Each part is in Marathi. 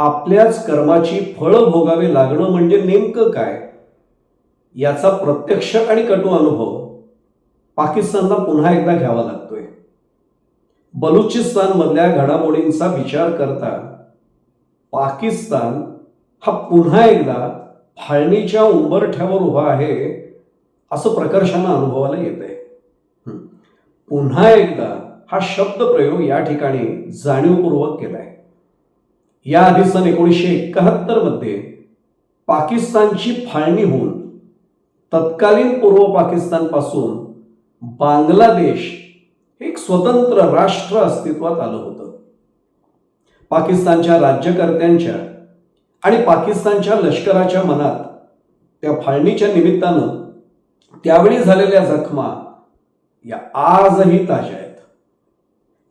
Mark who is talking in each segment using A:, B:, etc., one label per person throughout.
A: आपल्याच कर्माची फळं भोगावे लागणं म्हणजे नेमकं काय? याचा प्रत्यक्ष आणि कटू अनुभव पाकिस्तानला पुन्हा एकदा घ्यावा लागतोय. बलुचिस्तानमधल्या घडामोडींचा विचार करता पाकिस्तान हा पुन्हा एकदा फाळणीच्या उंबरठ्यावर उभा आहे असं प्रकर्षानं अनुभवाला येत आहे पुन्हा एकदा हा शब्द प्रयोग या ठिकाणी जाणीवपूर्वक केलाय. याआधी सन एकोणीसशे एकाहत्तरमध्ये पाकिस्तानची फाळणी होऊन तत्कालीन पूर्व पाकिस्तानपासून बांगलादेश एक स्वतंत्र राष्ट्र अस्तित्वात आलं होतं. पाकिस्तानच्या राज्यकर्त्यांच्या आणि पाकिस्तानच्या लष्कराच्या मनात त्या फाळणीच्या निमित्तानं त्यावेळी झालेल्या जखमा या आजही ताज्या आहेत.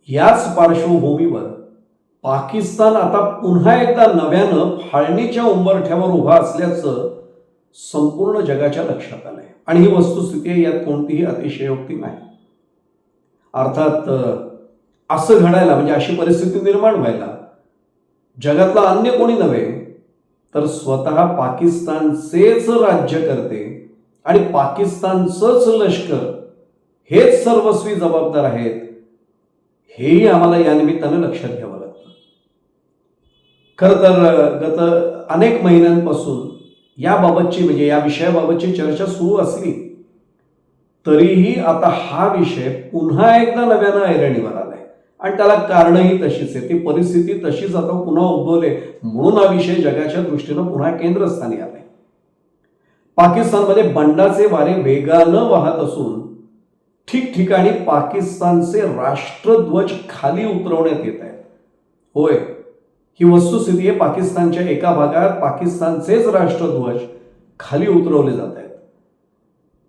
A: याच पार्श्वभूमीवर पाकिस्तान आता पुन्हा एकदा नव्यानं फाळणीच्या उंबरठ्यावर उभा असल्याचं संपूर्ण जगाच्या लक्षात आलंय. आणि ही वस्तुस्थिती आहे, यात कोणतीही अतिशयोक्ती नाही. अर्थात असं घडायला म्हणजे अशी परिस्थिती निर्माण व्हायला जगातला अन्य कोणी नव्हे तर स्वतः पाकिस्तानचेच राज्यकर्ते आणि पाकिस्तानचंच लष्कर हेच सर्वस्वी जबाबदार आहेत हेही आम्हाला या निमित्तानं लक्षात घ्यावं खरं तर गत अनेक महिन्यांपासून याबाबतची म्हणजे या विषयाबाबतची चर्चा सुरू असली तरीही आता हा विषय पुन्हा एकदा नव्यानं ऐरणीवर आलाय. आणि त्याला कारणही तशीच आहे. ती परिस्थिती तशीच आता पुन्हा उद्भवले म्हणून हा विषय जगाच्या दृष्टीनं पुन्हा केंद्रस्थानी आलाय. पाकिस्तानमध्ये बंडाचे वारे वेगानं वाहत असून ठिकठिकाणी पाकिस्तानचे राष्ट्रध्वज खाली उतरवण्यात येत आहेत. होय. ही वस्तुस्थिती आहे पाकिस्तानच्या एका भागात पाकिस्तानचेच राष्ट्रध्वज खाली उतरवले जात आहेत.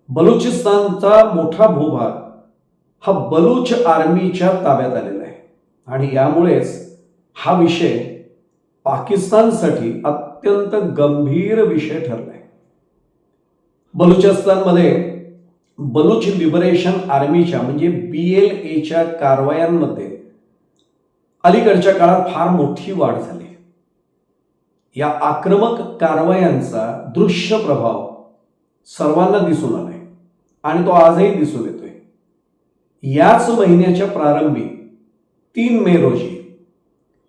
A: बलुचिस्तानचा मोठा भूभाग हा बलूच आर्मीच्या ताब्यात आलेला आहे. आणि यामुळेच हा विषय पाकिस्तानसाठी अत्यंत गंभीर विषय ठरलाय. बलुचिस्तानमध्ये बलूच लिबरेशन आर्मीच्या म्हणजे बी एल एच्या कारवायांमध्ये अलीकडच्या काळात फार मोठी वाढ झाली. या आक्रमक कारवायांचा दृश्य प्रभाव सर्वांना दिसून आलाय आणि तो आजही दिसून येतोय. याच महिन्याच्या प्रारंभी तीन मे रोजी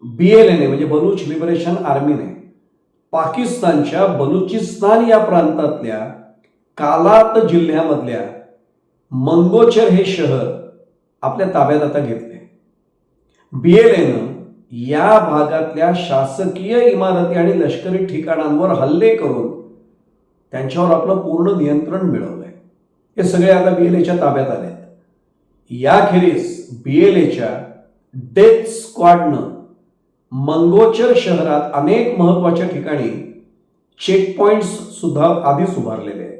A: बी एल एने म्हणजे बलूच लिबरेशन आर्मीने पाकिस्तानच्या बलुचिस्तान या प्रांतातल्या कालात जिल्ह्यामधल्या मंगोचर हे शहर आपल्या ताब्यात आता घेतले बी एल या भागातल्या शासकीय इमारती आणि लष्करी ठिकाणांवर हल्ले करून त्यांच्यावर आपलं पूर्ण नियंत्रण मिळवलंय. हे सगळे आता बी एल एच्या ताब्यात आले आहेत याखेरीज बी एल एच्या डेथ स्क्वॉडनं मंगोचर शहरात अनेक महत्त्वाच्या ठिकाणी चेकपॉइंट्स सुद्धा आधीच उभारलेले आहेत.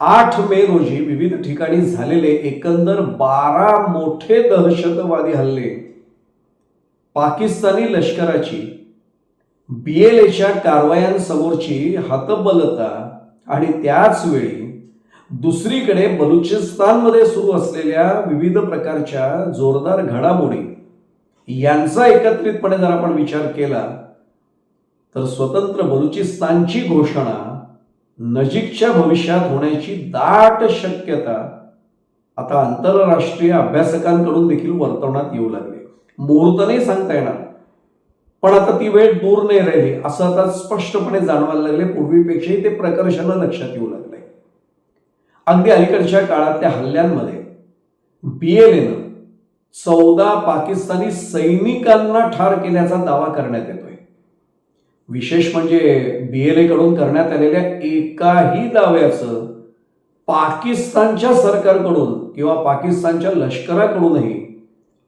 A: आठ मे रोजी विविध ठिकाणी झालेले एकंदर बारा मोठे दहशतवादी हल्ले. पाकिस्तानी लष्कराची बीएलएच्या कारवायांसमोरची हतबलता आणि त्याच वेळी दुसरीकडे बलुचिस्तानमध्ये सुरू असलेल्या विविध प्रकारच्या जोरदार घडामोडी. यांचा एकत्रितपणे जर आपण विचार केला तर स्वतंत्र बलुचिस्तानची घोषणा नजीकच्या भविष्यात होण्याची दाट शक्यता आता आंतरराष्ट्रीय अभ्यासकांकडून देखील वर्तवण्यात येऊ लागले. मुहूर्त नाही सांगता येणार पण आता ती वेळ दूर नाही राहिली असं आता स्पष्टपणे जाणवायला लागले. पूर्वीपेक्षाही ते प्रकर्षानं लक्षात येऊ लागले. अगदी अलीकडच्या काळातल्या हल्ल्यांमध्ये बी एल एनं चौदा पाकिस्तानी सैनिकांना ठार केल्याचा दावा करण्यात येतो विशेष म्हणजे बीएलए कडून करण्यात आलेल्या एकाही दाव्याचं पाकिस्तानच्या सरकारकडून किंवा पाकिस्तानच्या लष्कराकडूनही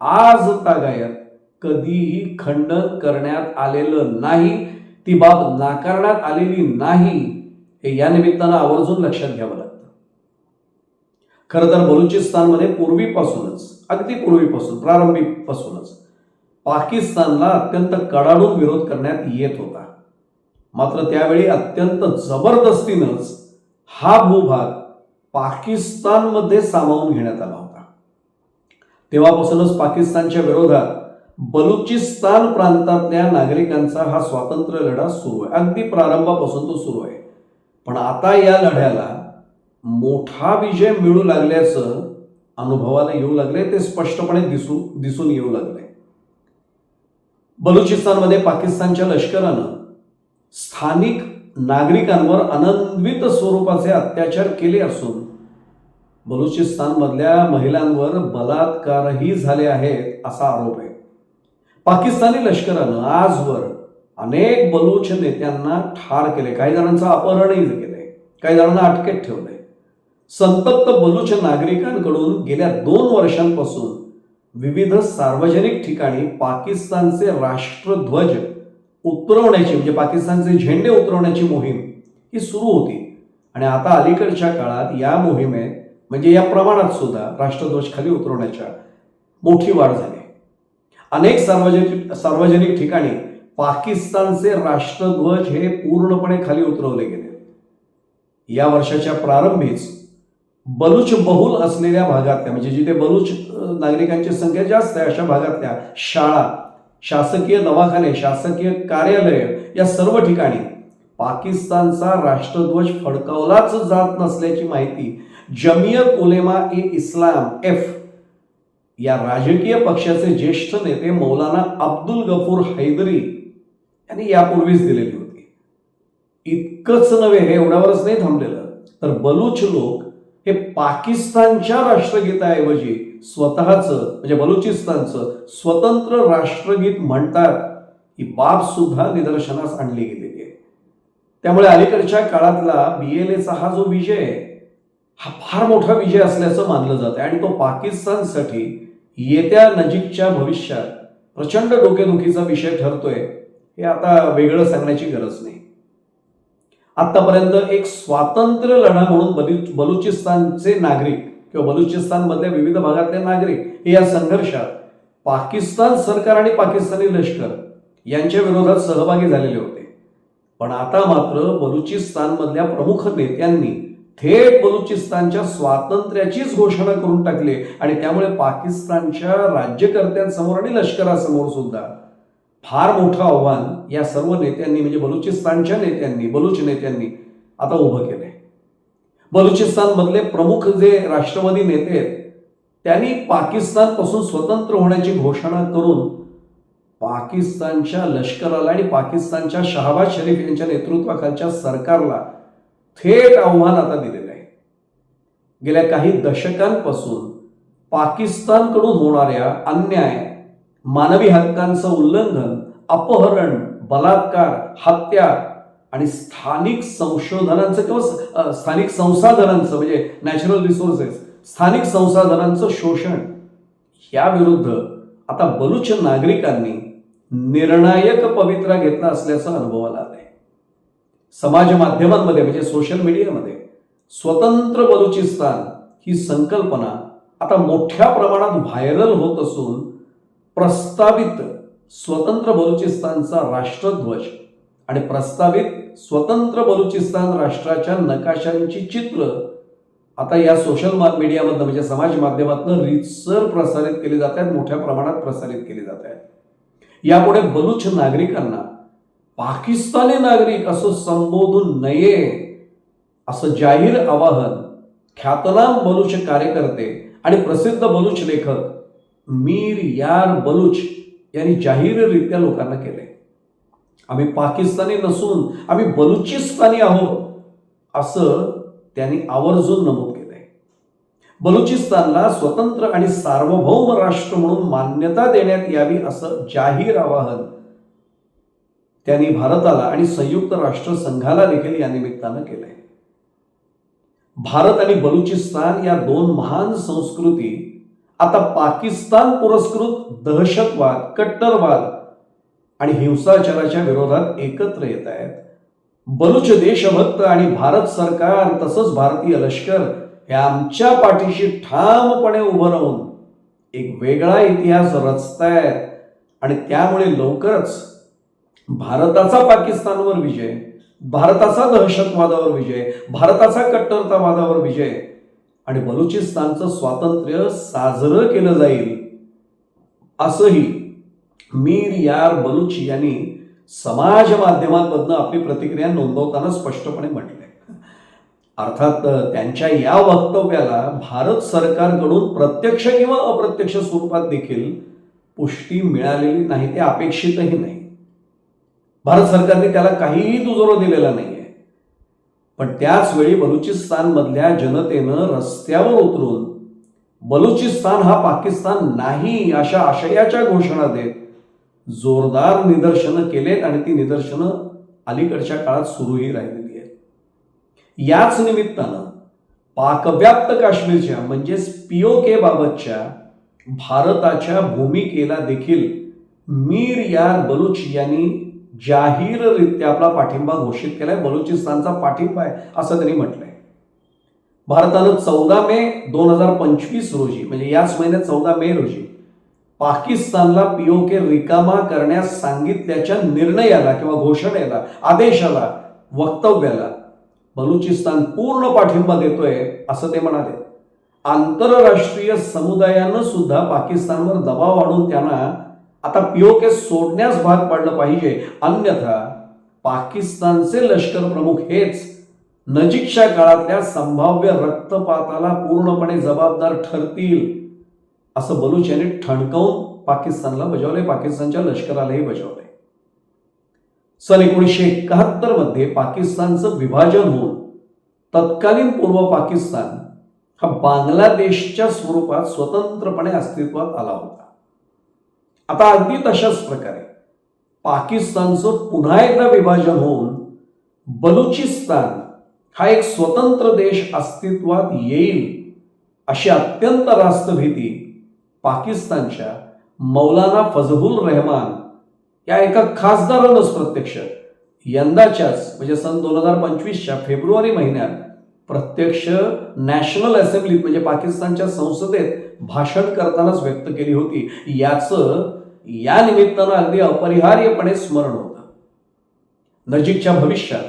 A: आज तागायत कधीही खंडन करण्यात आलेलं नाही ती बाब नाकारण्यात आलेली नाही हे या निमित्तानं आवर्जून लक्षात घ्यावं लागतं. खरं तर बलुचिस्तानमध्ये पूर्वीपासूनच अगदी पूर्वीपासून प्रारंभीपासूनच पाकिस्तानला अत्यंत कडाडून विरोध करण्यात येत होता. मात्र त्यावेळी अत्यंत जबरदस्तीनंच हा भूभाग पाकिस्तानमध्ये सामावून घेण्यात आला होता. तेव्हापासूनच पाकिस्तानच्या विरोधात बलुचिस्तान प्रांतातल्या नागरिकांचा हा स्वातंत्र्य लढा सुरू आहे. अगदी प्रारंभापासून तो सुरू आहे. पण आता या लढ्याला मोठा विजय मिळू लागल्याचं अनुभवाला येऊ लागले ते स्पष्टपणे दिसू दिसून येऊ लागले. बलुचिस्तानमध्ये पाकिस्तानच्या लष्करानं स्थानिक नागरिकांवर अनन्वित स्वरूपाचे अत्याचार केले असून बलुचिस्तानमधल्या महिलांवर बलात्कारही झाले आहेत असा आरोप आहे. पाकिस्तानी लष्करानं आजवर अनेक बलूच नेत्यांना ठार केले. काही जणांचं अपहरणही केलंय. काही जणांना अटकेत ठेवलंय. संतप्त बलूच नागरिकांकडून गेल्या दोन वर्षांपासून विविध सार्वजनिक ठिकाणी पाकिस्तानचे राष्ट्रध्वज उतरवण्याची म्हणजे पाकिस्तानचे झेंडे उतरवण्याची मोहीम ही सुरू होती. आणि आता अलीकडच्या काळात या मोहिमेत म्हणजे या प्रमाणात सुद्धा राष्ट्रध्वज खाली उतरवण्याच्या मोठी वाढ झाली अनेक सार्वजनिक सार्वजनिक ठिकाणी पाकिस्तानचे राष्ट्रध्वज हे पूर्णपणे खाली उतरवले गेले. या वर्षाच्या प्रारंभीच बलूच बहुल असलेल्या भागातल्या म्हणजे जिथे बलूच नागरिकांची संख्या जास्त आहे अशा भागातल्या शाळा शासकीय दवाखाने शासकीय कार्यालय या सर्व ठिकाणी पाकिस्तानचा राष्ट्रध्वज फडकावलाच जात नसल्याची माहिती जमियत उलेमा ए इस्लाम एफ या राजकीय पक्षाचे ज्येष्ठ नेते मौलाना अब्दुल गफूर हैदरी यांनी यापूर्वीच दिलेली होती. इतकंच नव्हे हे एवढ्यावरच नाही थांबलेलं. तर बलूच लोक हे पाकिस्तानच्या राष्ट्रगीताऐवजी स्वतःचं म्हणजे बलुचिस्तानचं स्वतंत्र राष्ट्रगीत म्हणतात ही बाब सुद्धा निदर्शनास आणली गेलेली आहे. त्यामुळे अलीकडच्या काळातला बीएलएचा हा जो विजय आहे हा फार मोठा विजय असल्याचं मानलं जातं आणि तो पाकिस्तानसाठी येत्या नजीकच्या भविष्यात प्रचंड डोकेदुखीचा विषय ठरतोय हे आता वेगळं सांगण्याची गरज नाही. आतापर्यंत एक स्वातंत्र्य लढा म्हणून बलु बलुचिस्तानचे नागरिक किंवा बलुचिस्तानमधल्या विविध भागातले नागरिक हे या संघर्षात पाकिस्तान सरकार आणि पाकिस्तानी लष्कर यांच्या विरोधात सहभागी झालेले होते. पण आता मात्र बलुचिस्तानमधल्या प्रमुख नेत्यांनी थेट बलुचिस्तानच्या स्वातंत्र्याचीच घोषणा करून टाकली आणि त्यामुळे पाकिस्तानच्या राज्यकर्त्यांसमोर आणि लष्करासमोर सुद्धा फार मोठं आव्हान या सर्व नेत्यांनी म्हणजे बलुचिस्तानच्या नेत्यांनी बलुच नेत्यांनी आता उभं केलंय. बलुचिस्तानमधले प्रमुख जे राष्ट्रवादी नेते आहेत त्यांनी पाकिस्तानपासून स्वतंत्र होण्याची घोषणा करून पाकिस्तानच्या लष्कराला आणि पाकिस्तानच्या शहाबाज शरीफ यांच्या नेतृत्वाखालच्या सरकारला थेट आव्हान आता दिलेलं आहे. गेल्या काही दशकांपासून पाकिस्तानकडून होणाऱ्या अन्याय मानवी हक्कांचं उल्लंघन अपहरण बलात्कार हत्या आणि स्थानिक संशोधनांचं किंवा स्थानिक संसाधनांचं म्हणजे नॅचरल रिसोर्सेस स्थानिक संसाधनांचं शोषण याविरुद्ध आता बलुच नागरिकांनी निर्णायक पवित्रा घेतला अनुभव अनुभवाला आहे. समाज माध्यमांमध्ये म्हणजे सोशल मीडियामध्ये स्वतंत्र बलुचिस्तान ही संकल्पना आता मोठ्या प्रमाणात व्हायरल होत असून प्रस्तावित स्वतंत्र बलुचिस्तानचा राष्ट्रध्वज आणि प्रस्तावित स्वतंत्र बलुचिस्तान राष्ट्राच्या नकाशांची चित्र आता या सोशल मीडियामधनं म्हणजे समाज माध्यमातून रितसर प्रसारित केली जात आहेत मोठ्या प्रमाणात प्रसारित केली जात आहेत. यापुढे बलुच नागरिकांना पाकिस्तानी नागरिक असं संबोधू नये असं जाहीर आवाहन ख्यातनाम बलुच कार्यकर्ते आणि प्रसिद्ध बलुच लेखक मीर यार बलुच यांनी जाहीररित्या लोकांना केले आम्ही पाकिस्तानी नसून आम्ही बलुचिस्तानी आहोत असं त्यांनी आवर्जून नमूद केलंय. बलुचिस्तानला स्वतंत्र आणि सार्वभौम राष्ट्र म्हणून मान्यता देण्यात यावी असं जाहीर आवाहन त्यांनी भारताला आणि संयुक्त राष्ट्र संघाला देखील या निमित्तानं केलंय. भारत आणि बलुचिस्तान या दोन महान संस्कृती आता पाकिस्तान पुरस्कृत दहशतवाद कट्टरवाद आणि हिंसाचाराच्या विरोधात एकत्र येत आहेत. बलुच देशभक्त आणि भारत सरकार तसंच भारतीय लष्कर हे आमच्या पाठीशी ठामपणे उभं राहून एक वेगळा इतिहास रचतायत आणि त्यामुळे लवकरच भारताचा पाकिस्तानवर विजय भारताचा दहशतवादावर विजय भारताचा कट्टरतावादावर विजय आणि बलुचिस्तानचं स्वातंत्र्य साजरं केलं जाईल. असंही मीर यार बलुच यांनी समाज माध्यमांमधनं आपली प्रतिक्रिया नोंदवताना स्पष्टपणे म्हटलंय. अर्थात त्यांच्या या वक्तव्याला भारत सरकारकडून प्रत्यक्ष किंवा अप्रत्यक्ष स्वरूपात देखील पुष्टी मिळालेली नाही ते अपेक्षितही नाही. भारत सरकारने त्याला काहीही दुजोरा दिलेला नाहीये. पण त्याच वेळी बलुचिस्तानमधल्या जनतेनं रस्त्यावर उतरून बलुचिस्तान हा पाकिस्तान नाही अशा आशयाच्या घोषणा देत जोरदार निदर्शनं केलेत आणि ती निदर्शनं अलीकडच्या काळात सुरूही राहिलेली आहेत. याच निमित्तानं पाकव्याप्त काश्मीरच्या म्हणजेच पीओके बाबतच्या भारताच्या भूमिकेला देखील मीर यार बलुच यांनी जाहीररित्या आपला पाठिंबा घोषित केलाय बलुचिस्तानचा पाठिंबा आहे असं त्यांनी म्हटलंय. भारतानं चौदा मे दोन हजार पंचवीस रोजी म्हणजे याच महिन्यात चौदा मे रोजी पाकिस्तानला पीओके रिकामा करण्यास सांगितल्याच्या निर्णयाला किंवा घोषणेला आदेशाला वक्तव्याला बलुचिस्तान पूर्ण पाठिंबा देतोय असं ते म्हणाले. आंतरराष्ट्रीय समुदायानं सुद्धा पाकिस्तानवर दबाव आणून त्यांना आता पीओके सोडण्यास भाग पाडलं पाहिजे. अन्यथा पाकिस्तानचे लष्कर प्रमुख हेच नजीकच्या काळातल्या संभाव्य रक्तपाताला पूर्णपणे जबाबदार ठरतील असं बलूच यांनी ठणकावून पाकिस्तानला बजावले पाकिस्तानच्या लष्करालाही बजावले सन एकोणीसशे एकाहत्तरमध्ये पाकिस्तानचं विभाजन होऊन तत्कालीन पूर्व पाकिस्तान हा बांगलादेशच्या स्वरूपात स्वतंत्रपणे अस्तित्वात आला होता. आता अगदी तशाच प्रकारे पाकिस्तानचं पुन्हा एकदा विभाजन होऊन बलुचिस्तान हा एक स्वतंत्र देश अस्तित्वात येईल अशी अत्यंत रास्त भीती पाकिस्तानच्या मौलाना फजबुल रहमान या एका खासदारानंच प्रत्यक्ष यंदाच्याच म्हणजे सन दोन हजार पंचवीसच्या फेब्रुवारी महिन्यात प्रत्यक्ष नॅशनल असेंब्लीत म्हणजे पाकिस्तानच्या संसदेत भाषण करतानाच व्यक्त केली होती. याचं या निमित्तानं अगदी अपरिहार्यपणे स्मरण होतं. नजीकच्या भविष्यात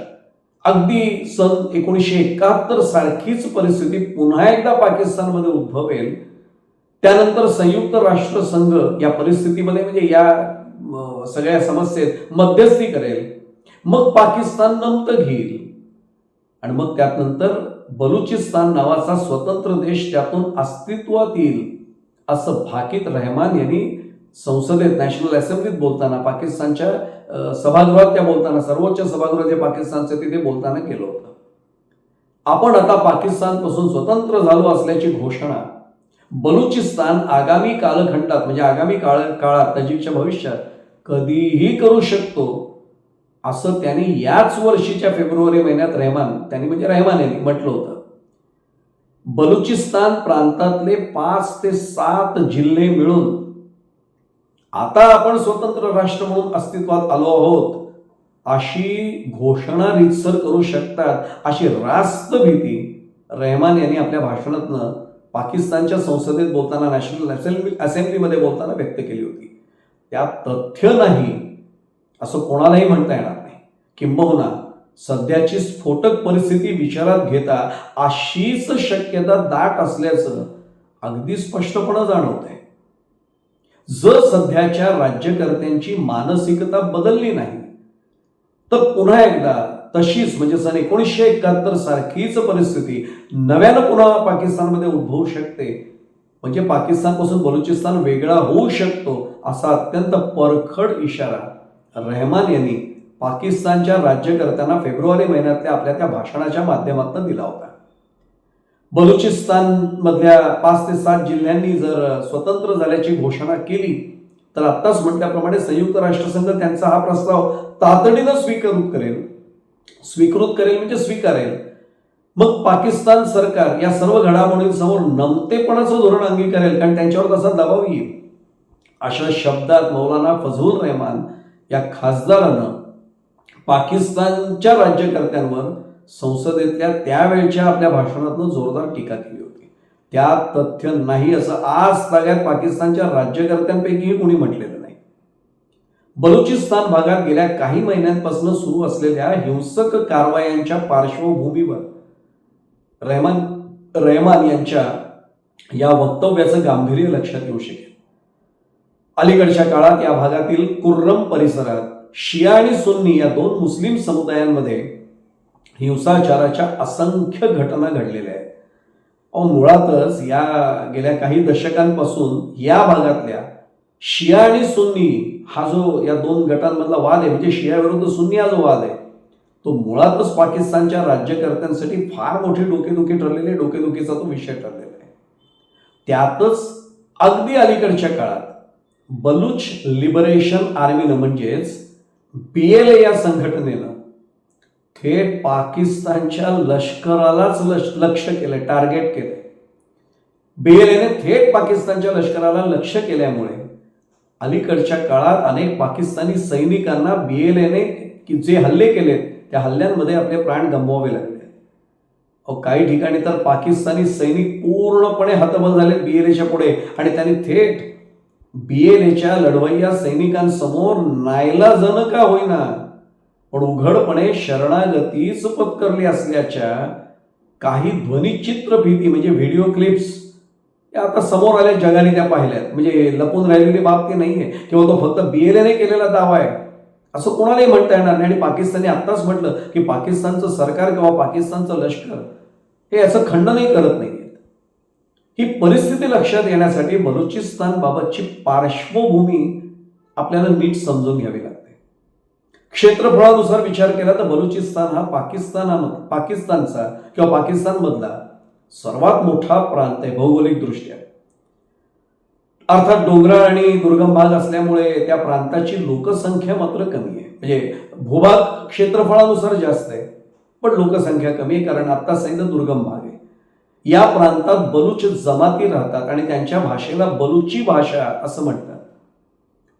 A: अगदी सन एकोणीसशे एकाहत्तर सारखीच परिस्थिती पुन्हा एकदा पाकिस्तानमध्ये उद्भवेल. त्यानंतर संयुक्त राष्ट्रसंघ या परिस्थितीमध्ये म्हणजे या सगळ्या समस्येत मध्यस्थी करेल. मग पाकिस्तान नमत घेईल. आणि मग त्यानंतर बलुचिस्तान नावाचा स्वतंत्र देश त्यातून अस्तित्वात येईल असं भाकीत रहमान यांनी संसदेत नॅशनल असेंब्लीत बोलताना पाकिस्तानच्या सभागृहात त्या बोलताना सर्वोच्च सभागृह जे पाकिस्तानचे तिथे बोलताना केलं होतं. आपण आता पाकिस्तानपासून स्वतंत्र झालो असल्याची घोषणा बलुचिस्तान आगामी कालखंडात म्हणजे आगामी काळ काळात नजीकच्या भविष्यात कधीही करू शकतो असं त्यांनी याच वर्षीच्या फेब्रुवारी महिन्यात रहमान त्यांनी म्हणजे रहमान यांनी म्हटलं होतं. बलुचिस्तान प्रांतातले पाच ते सात जिल्हे मिळून आता आपण स्वतंत्र राष्ट्र म्हणून अस्तित्वात आलो आहोत. अशी घोषणा रितसर करू शकतात. अशी रास्त भीती रहमान यांनी आपल्या भाषणातनं पाकिस्तानच्या संसदेत बोलताना नॅशनल असेंब्ली असेंब्लीमध्ये बोलताना व्यक्त केली होती. त्यात तथ्य नाही असं कोणालाही म्हणता येणार नाही. किंबहुना सध्याची स्फोटक परिस्थिती विचारात घेता अशीच शक्यता दाट असल्याचं अगदी स्पष्टपणे जाणवत आहे जर सध्याच्या राज्यकर्त्यांची मानसिकता बदलली नाही तर पुन्हा एकदा तशीच म्हणजे सन एकोणीसशे एकाहत्तर सारखीच परिस्थिती नव्यानं पुन्हा पाकिस्तानमध्ये उद्भवू शकते. म्हणजे पाकिस्तानपासून बलुचिस्तान वेगळा होऊ शकतो असा अत्यंत परखड इशारा रहमान यांनी पाकिस्तानच्या राज्यकर्त्यांना फेब्रुवारी महिन्यातल्या आपल्या त्या भाषणाच्या माध्यमातून दिला होता. बलुचिस्तान मधल्या पाच ते सात जिल्ह्यांनी जर स्वतंत्र झाल्याची घोषणा केली तर आत्ताच म्हटल्याप्रमाणे संयुक्त राष्ट्रसंघ त्यांचा हा प्रस्ताव तातडीनं स्वीकृत करेल. स्वीकृत करेल म्हणजे स्वीकारेल. मग पाकिस्तान सरकार या सर्व घडामोडींसमोर नमतेपणाचं धोरण अंगीकारेल कारण त्यांच्यावर तसा दबाव येईल. अशा शब्दात मौलाना फजलुर रहमान या खासदारानं पाकिस्तानच्या राज्यकर्त्यांवर संसदेतल्या त्यावेळच्या आपल्या भाषणातनं जोरदार टीका केली होती. त्यात तथ्य नाही असं आज सगळ्यात पाकिस्तानच्या राज्यकर्त्यांपैकीही कोणी म्हटलेलं नाही. बलुचिस्तान भागात गेल्या काही महिन्यांपासून सुरू असलेल्या हिंसक कारवायांच्या पार्श्वभूमीवर रहमान रहमान यांच्या या वक्तव्याचं गांभीर्य लक्षात येऊ शकेल. अलीकडच्या काळात या भागातील कुर्रम परिसरात शिया आणि सुन्नी या दोन मुस्लिम समुदायांमध्ये हिंसाचाराच्या असंख्य घटना घडलेल्या आहेत. अहो मुळातच या गेल्या काही दशकांपासून या भागातल्या शिया आणि सुन्नी हा जो या दोन गटांमधला वाद आहे म्हणजे शिया विरुद्ध सुन्नी हा जो वाद आहे तो मुळातच पाकिस्तानच्या राज्यकर्त्यांसाठी फार मोठी डोकेदुखी ठरलेली आहे डोकेदुखीचा तो विषय ठरलेला आहे. त्यातच अगदी अलीकडच्या काळात बलूच लिबरेशन आर्मीनं म्हणजेच बी एल ए या संघटनेनं थेट पाकिस्तानच्या लष्करालाच लक्ष लक्ष टार्गेट केलं बीएलएने थेट पाकिस्तानच्या लष्कराला लक्ष केल्यामुळे अलीकडच्या काळात अनेक पाकिस्तानी सैनिकांना बीएलएने जे हल्ले केलेत त्या हल्ल्यांमध्ये आपले प्राण गमवावे लागले. अहो काही ठिकाणी तर पाकिस्तानी सैनिक पूर्णपणे हतबल झाले बीएलएच्या पुढे आणि त्यांनी थेट बीएलएच्या लढवय्या सैनिकांसमोर नाईलाजन का होईना पण उघडपणे शरणागतीच पत्करली असल्याच्या काही ध्वनिचित्र भीती म्हणजे व्हिडिओ क्लिप्स या आता समोर आल्या जगाने त्या पाहिल्यात. म्हणजे लपून राहिलेली बाब ती नाहीये. किंवा तो फक्त बी एल एने केलेला दावा आहे. असं कोणालाही म्हणता येणार नाही. आणि पाकिस्तानने आत्ताच म्हटलं की पाकिस्तानचं सरकार किंवा पाकिस्तानचं लष्कर हे असं खंडनही करत नाही ही परिस्थिती लक्षात येण्यासाठी बलुचिस्तान बाबतची पार्श्वभूमी आपल्याला नीट समजून घ्यावी लागते. क्षेत्रफळानुसार विचार केला तर बलुचिस्तान हा पाकिस्तान पाकिस्तानचा किंवा पाकिस्तानमधला सर्वात मोठा प्रांत आहे भौगोलिकदृष्ट्या अर्थात डोंगराळ आणि दुर्गम भाग असल्यामुळे त्या प्रांताची लोकसंख्या मात्र कमी आहे. म्हणजे भूभाग क्षेत्रफळानुसार जास्त आहे पण लोकसंख्या कमी आहे कारण आता सांगितलं दुर्गम भाग आहे. या प्रांतात बलुच जमाती राहतात आणि त्यांच्या भाषेला बलुची भाषा असं म्हणतात.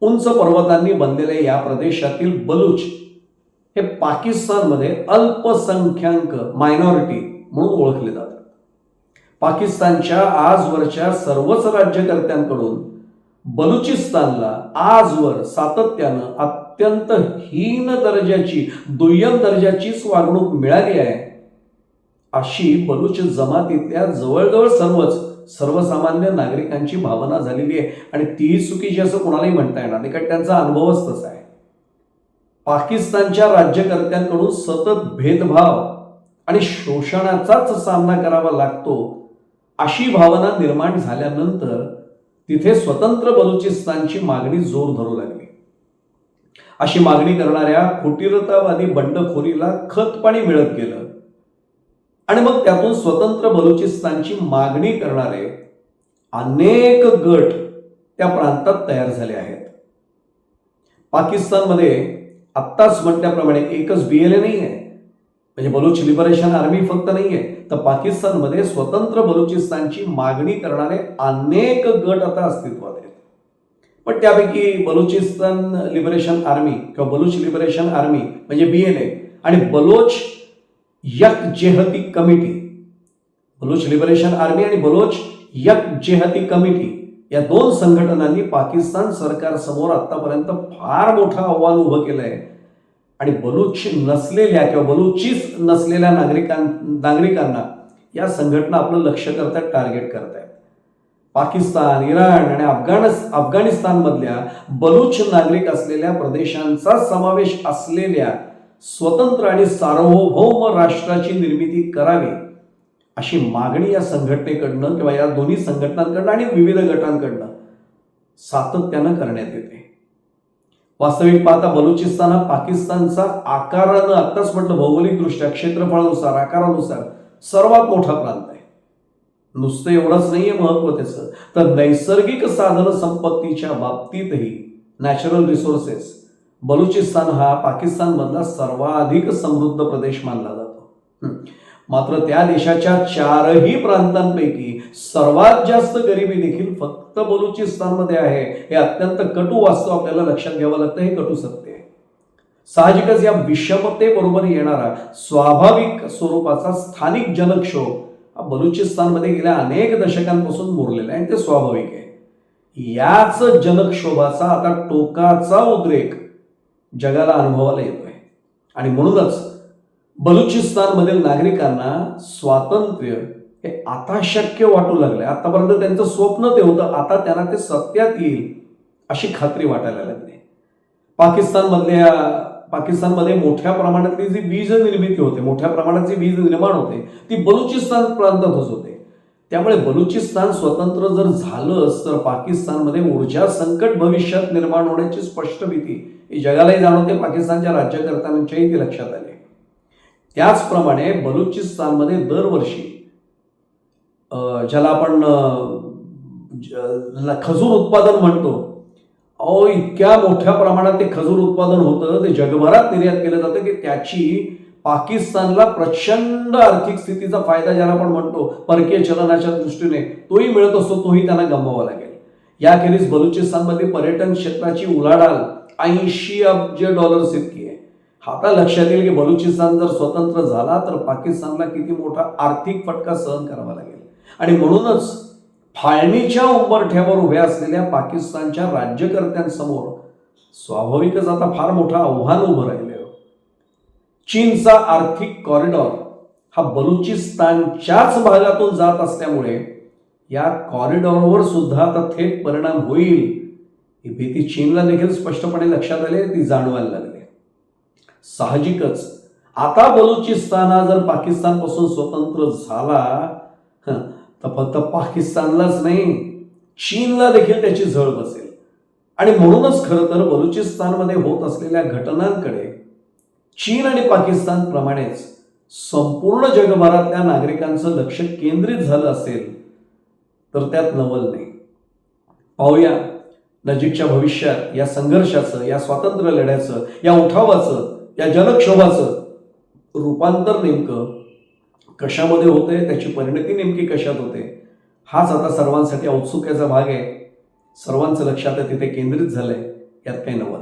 A: उंच पर्वतांनी बनलेल्या या प्रदेशातील बलूच हे पाकिस्तानमध्ये अल्पसंख्याक मायनॉरिटी म्हणून ओळखले जातात. पाकिस्तानच्या आजवरच्या सर्वच राज्यकर्त्यांकडून बलुचिस्तानला आजवर सातत्यानं अत्यंत हीन दर्जाची दुय्यम दर्जाचीच वागणूक मिळाली आहे अशी बलुच जमातीतल्या जवळजवळ सर्वच सर्वसामान्य नागरिकांची भावना झालेली आहे. आणि ती चुकीची असं कोणालाही म्हणता येणार नाही. कारण त्यांचा अनुभवच तसा आहे. पाकिस्तानच्या राज्यकर्त्यांकडून सतत भेदभाव आणि शोषणाचाच सामना करावा लागतो अशी भावना निर्माण झाल्यानंतर तिथे स्वतंत्र बलुचिस्तानची मागणी जोर धरू लागली. अशी मागणी करणाऱ्या फुटीरतावादी बंडखोरीला खतपाणी मिळत गेलं. आणि मग त्यातून स्वतंत्र बलुचिस्तानची मागणी करणारे अनेक गट त्या प्रांतात तयार झाले आहेत. पाकिस्तानमध्ये आत्ताच म्हटल्याप्रमाणे एकच बीएलए नाही आहे म्हणजे बलुच लिबरेशन आर्मी फक्त नाही आहे तर पाकिस्तानमध्ये स्वतंत्र बलुचिस्तानची मागणी करणारे अनेक गट आता अस्तित्वात आहेत. पण त्यापैकी बलुचिस्तान लिबरेशन आर्मी किंवा बलुच लिबरेशन आर्मी म्हणजे बीएलए आणि Baloch Yak Jehti committee. Baloch liberation army आणि बलोच यक जेहती कमिटी. या दोन संघटनांनी पाकिस्तान सरकारसमोर आतापर्यंत फार मोठं आव्हान उभं केलं आहे आणि बलूच नसलेल्या किंवा बलुचीच नसलेल्या नागरिकां नागरिकांना या संघटना आपलं लक्ष करतात टार्गेट करतायत. पाकिस्तान इराण आणि अफगाण अफगाणिस्तानमधल्या बलूच नागरिक असलेल्या प्रदेशांचा समावेश असलेल्या स्वतंत्र आणि सार्वभौम राष्ट्राची निर्मिती करावी अशी मागणी या संघटनेकडनं किंवा या दोन्ही संघटनांकडनं आणि विविध गटांकडनं सातत्यानं करण्यात येते. वास्तविक पाहता बलुचिस्तान हा पाकिस्तानचा आकारानं आत्ताच म्हटलं भौगोलिकदृष्ट्या क्षेत्रफळानुसार आकारानुसार सर्वात मोठा प्रांत आहे. नुसतं एवढंच नाहीये महत्त्व त्याचं तर नैसर्गिक साधन संपत्तीच्या बाबतीतही नॅचरल रिसोर्सेस बलुचिस्तान हा पाकिस्तानमधला सर्वाधिक समृद्ध प्रदेश मानला जातो. मात्र त्या देशाच्या चारही प्रांतांपैकी सर्वात जास्त गरिबी देखील फक्त बलुचिस्तानमध्ये आहे. हे अत्यंत कटू वास्तव आपल्याला लक्षात घ्यावं लागतं हे कटू सत्य आहे. साहजिकच या विषमतेबरोबर येणारा स्वाभाविक स्वरूपाचा स्थानिक जनक्षोभ हा बलुचिस्तानमध्ये गेल्या अनेक दशकांपासून मुरलेला आहे आणि ते स्वाभाविक आहे. याच जनक्षोभाचा आता टोकाचा उद्रेक जगाला अनुभवाला येतोय. आणि म्हणूनच बलुचिस्तानमधील नागरिकांना स्वातंत्र्य हे आता शक्य वाटू लागलंय. आतापर्यंत त्यांचं स्वप्न ते होतं आता त्यांना ते सत्यात येईल अशी खात्री वाटायला लागली. पाकिस्तानमधल्या पाकिस्तानमध्ये मोठ्या प्रमाणातली जी वीज निर्मिती होते मोठ्या प्रमाणात जी वीज निर्माण होते ती बलुचिस्तान प्रांतातच होते. त्यामुळे बलुचिस्तान स्वतंत्र जर झालंच तर पाकिस्तानमध्ये ऊर्जा संकट भविष्यात निर्माण होण्याची स्पष्ट भीती जगालाही जाणवते पाकिस्तानच्या राज्यकर्त्यांच्याही ते लक्षात आले. त्याचप्रमाणे बलुचिस्तानमध्ये दरवर्षी अं, ज्याला आपण खजूर उत्पादन म्हणतो अहो इतक्या मोठ्या प्रमाणात ते खजूर उत्पादन होतं ते जगभरात निर्यात केलं जातं की त्याची पाकिस्तानला प्रचंड आर्थिक स्थितीचा फायदा ज्याला आपण म्हणतो परकीय चलनाच्या दृष्टीने तोही मिळत असतो तोही त्यांना गमवावा लागेल. याखेरीज बलुचिस्तानमध्ये पर्यटन क्षेत्राची उलाढाल ऐंशी अब्ज डॉलर्स इतकी आहे. आता लक्षात येईल की बलुचिस्तान जर स्वतंत्र झाला तर पाकिस्तानला किती मोठा आर्थिक फटका सहन करावा लागेल. आणि म्हणूनच फाळणीच्या उंबरठ्यावर उभ्या असलेल्या पाकिस्तानच्या राज्यकर्त्यांसमोर स्वाभाविकच आता फार मोठं आव्हान उभं राहिलं चीनचा आर्थिक कॉरिडॉर हा बलुचिस्तानच्याच भागातून जात असल्यामुळे या कॉरिडॉरवर सुद्धा आता थेट परिणाम होईल. ही भीती चीनला देखील स्पष्टपणे लक्षात आली ती जाणवायला लागली. साहजिकच. आता बलुचिस्तान हा जर पाकिस्तानपासून स्वतंत्र झाला तर फक्त पाकिस्तानलाच नाही चीनला देखील त्याची झळ बसेल. आणि म्हणूनच खरं तर बलुचिस्तानमध्ये होत असलेल्या घटनांकडे चीन आणि पाकिस्तान प्रमाणेच संपूर्ण जगभरातल्या नागरिकांचं लक्ष केंद्रित झालं असेल तर त्यात नवल नाही. पाहूया. नजीकच्या भविष्यात या संघर्षाचं या स्वातंत्र्य लढ्याचं या उठावाचं या जनक्षोभाचं रूपांतर नेमकं कशामध्ये होतंय त्याची परिणती नेमकी कशात होते हाच आता सर्वांसाठी औत्सुक्याचा भाग आहे. सर्वांचं लक्ष आता तिथे केंद्रित झालंय यात काही नवं